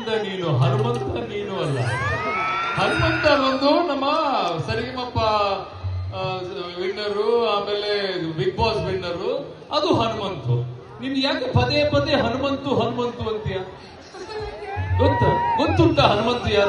ಸೌಗಂಧ ನೀನು, ಹನುಮಂತ ನೀನು ಅಲ್ಲ. ಹನುಮಂತ ಅನ್ನೋದು ನಮ್ಮ ಸರಿಗಮಪ್ಪ ವಿನ್ನರು, ಆಮೇಲೆ ಬಿಗ್ ಬಾಸ್ ವಿನ್ನರು, ಅದು ಹನುಮಂತು. ನಿನ್ ಯಾಕೆ ಪದೇ ಪದೇ ಹನುಮಂತು ಹನುಮಂತು ಅಂತೀಯ? ಗೊತ್ತ? ಗೊತ್ತುಂಟ ಹನುಮಂತು ಯಾರು?